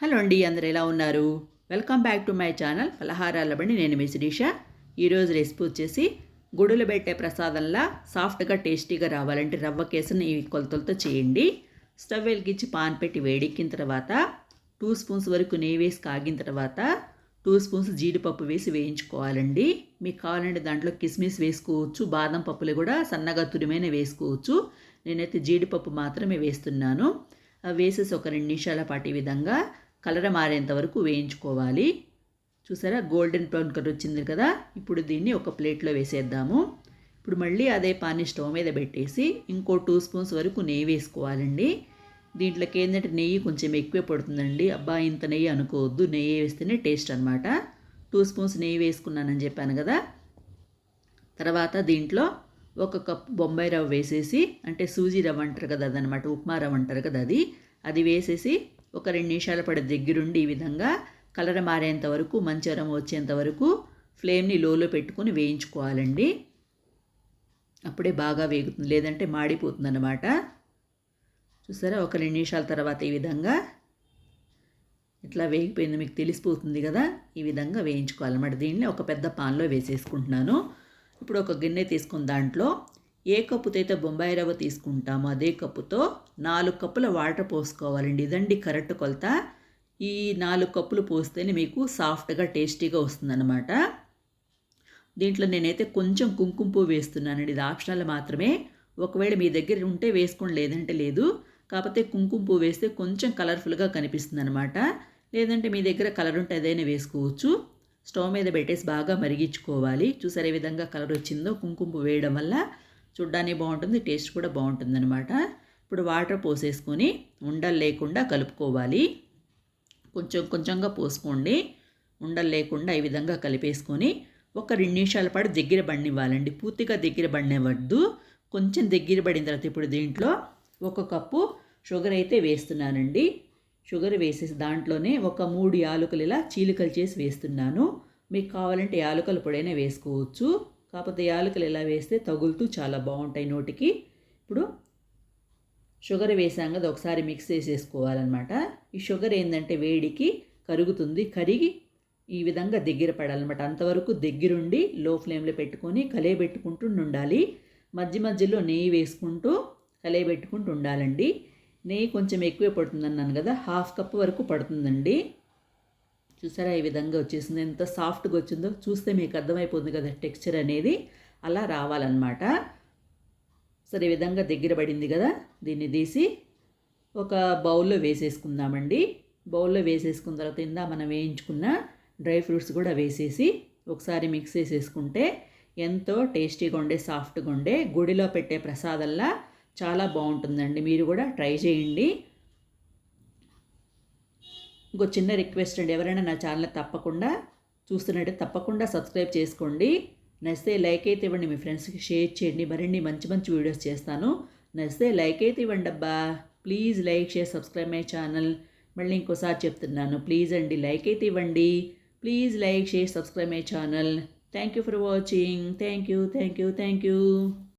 Hello అండి అందరు ఎలా ఉన్నారు? Welcome back to my channel ఫలహారాల బండి. నేను మీ శిరీష. ఈరోజు రెసిపీ వచ్చేసి గుడులు పెట్టే ప్రసాదంలా సాఫ్ట్గా టేస్టీగా రావాలంటే రవ్వ కేసుని ఈ కొలతలతో చేయండి. స్టవ్ వెలిగించి పాన్ పెట్టి వేడెక్కిన తర్వాత టూ స్పూన్స్ వరకు నెయ్యి వేసి కాగిన తర్వాత టూ స్పూన్స్ జీడిపప్పు వేసి వేయించుకోవాలండి. మీకు కావాలంటే దాంట్లో కిస్మిస్ వేసుకోవచ్చు బాదం పప్పులు కూడా సన్నగా తురిమైన వేసుకోవచ్చు. నేనైతే జీడిపప్పు మాత్రమే వేస్తున్నాను. అవి వేసేసి ఒక రెండు నిమిషాల పాటు ఈ విధంగా కలర్ మారేంత వరకు వేయించుకోవాలి. చూసారా? గోల్డెన్ బ్రౌన్ కలర్ వచ్చింది కదా? ఇప్పుడు దీన్ని ఒక ప్లేట్లో వేసేద్దాము. ఇప్పుడు మళ్ళీ అదే పాని స్టవ్ మీద పెట్టేసి ఇంకో టూ స్పూన్స్ వరకు నెయ్యి వేసుకోవాలండి. దీంట్లోకి ఏంటంటే నెయ్యి కొంచెం ఎక్కువే పడుతుందండి. అబ్బా ఇంత నెయ్యి అనుకోవద్దు. నెయ్యి వేస్తేనే టేస్ట్ అనమాట టూ స్పూన్స్ నెయ్యి వేసుకున్నానని చెప్పాను కదా? తర్వాత దీంట్లో ఒక కప్ బొంబాయి రవ్వ వేసేసి అంటే సూజీ రవ్వ అంటారు కదా అదనమాట ఉప్మా రవ్వ అంటారు కదా అది. అది వేసేసి ఒక రెండు నిమిషాల పడి దగ్గరుండి ఈ విధంగా కలర్ మారేంత వరకు మంచి అరం వచ్చేంత వరకు ఫ్లేమ్ని లోలో పెట్టుకుని వేయించుకోవాలండి. అప్పుడే బాగా వేగుతుంది లేదంటే మాడిపోతుంది అన్నమాట చూసారా? ఒక రెండు నిమిషాల తర్వాత ఈ విధంగా ఇట్లా వేగిపోయింది మీకు తెలిసిపోతుంది కదా? ఈ విధంగా వేయించుకోవాలన్నమాట. దీన్ని ఒక పెద్ద పాన్లో వేసేసుకుంటున్నాను. ఇప్పుడు ఒక గిన్నె తీసుకుని దాంట్లో ఏ కప్పుతో అయితే బొంబాయి రవ్వ తీసుకుంటామో అదే కప్పుతో నాలుగు కప్పుల వాటర్ పోసుకోవాలండి. ఇదండి కరెక్ట్ కొలత. ఈ నాలుగు కప్పులు పోస్తేనే మీకు సాఫ్ట్గా టేస్టీగా వస్తుందన్నమాట. దీంట్లో నేనైతే కొంచెం కుంకుమ పువ్వు వేస్తున్నానండి. ఇది ఆప్షనల్ మాత్రమే. ఒకవేళ మీ దగ్గర ఉంటే వేసుకోండి లేదంటే లేదు. కాకపోతే కుంకుమ పువ్వు వేస్తే కొంచెం కలర్ఫుల్గా కనిపిస్తుంది అనమాట లేదంటే మీ దగ్గర కలర్ ఉంటే ఏదైనా వేసుకోవచ్చు. స్టవ్ మీద పెట్టేసి బాగా మరిగించుకోవాలి. చూసారు ఏ విధంగా కలర్ వచ్చిందో కుంకుమ పువ్వు వేయడం వల్ల. చూడ్డానికి బాగుంటుంది టేస్ట్ కూడా బాగుంటుంది అనమాట ఇప్పుడు వాటర్ పోసేసుకొని ఉండలు లేకుండా కలుపుకోవాలి. కొంచెం కొంచెంగా పోసుకోండి. ఉండలు లేకుండా ఈ విధంగా కలిపేసుకొని ఒక రెండు నిమిషాల పాటు దగ్గర బండివ్వాలండి పూర్తిగా దగ్గర బండివ్వద్దు కొంచెం దగ్గర పడిన తర్వాత ఇప్పుడు దీంట్లో ఒక కప్పు షుగర్ అయితే వేస్తున్నానండి. షుగర్ వేసేసి దాంట్లోనే ఒక మూడు యాలకులు ఇలా చీలికలు చేసి వేస్తున్నాను. మీకు కావాలంటే యాలకుల పొడైనా వేసుకోవచ్చు. కాకపోతే యాలకులు ఇలా వేస్తే తగులుతూ చాలా బాగుంటాయి నోటికి. ఇప్పుడు షుగర్ వేసాం కదా ఒకసారి మిక్స్ చేసేసుకోవాలన్నమాట. ఈ షుగర్ ఏంటంటే వేడికి కరుగుతుంది. కరిగి ఈ విధంగా దగ్గర పడాలన్నమాట. అంతవరకు దగ్గరుండి లో ఫ్లేమ్లో పెట్టుకొని కలయబెట్టుకుంటూ ఉండాలి. మధ్య మధ్యలో నెయ్యి వేసుకుంటూ కలయబెట్టుకుంటూ ఉండాలండి. నెయ్యి కొంచెం ఎక్కువే పడుతుందన్నాను కదా హాఫ్ కప్ వరకు పడుతుందండి. చూసారా ఈ విధంగా వచ్చేసింది. ఎంత సాఫ్ట్గా వచ్చిందో చూస్తే మీకు అర్థమైపోతుంది కదా టెక్స్చర్ అనేది. అలా రావాలన్నమాట. సరే ఈ విధంగా దగ్గర పడింది కదా. దీన్ని తీసి ఒక బౌల్లో వేసేసుకుందామండి. బౌల్లో వేసేసుకున్న తర్వాత ఇందా మనం వేయించుకున్న డ్రై ఫ్రూట్స్ కూడా వేసేసి ఒకసారి మిక్స్ చేసేసుకుంటే ఎంతో టేస్టీగా ఉండే సాఫ్ట్గా ఉండే గుడిలో పెట్టే ప్రసాదల్లా చాలా బాగుంటుందండి. మీరు కూడా ట్రై చేయండి. ఇంకో చిన్న రిక్వెస్ట్ అండి. ఎవరైనా నా ఛానల్ తప్పకుండా చూస్తున్నట్టే తప్పకుండా సబ్స్క్రైబ్ చేసుకోండి. నచ్చితే లైక్ అయితే ఇవ్వండి. మీ ఫ్రెండ్స్కి షేర్ చేయండి. మరిన్ని మంచి మంచి వీడియోస్ చేస్తాను. నచ్చితే లైక్ అయితే ఇవ్వండి అబ్బా. Please like share subscribe my channel. మళ్ళీ ఇంకోసారి చెప్తున్నాను. ప్లీజ్ అండి లైక్ అయితే ఇవ్వండి. Please like share subscribe my channel. Thank you for watching. Thank you thank you thank you.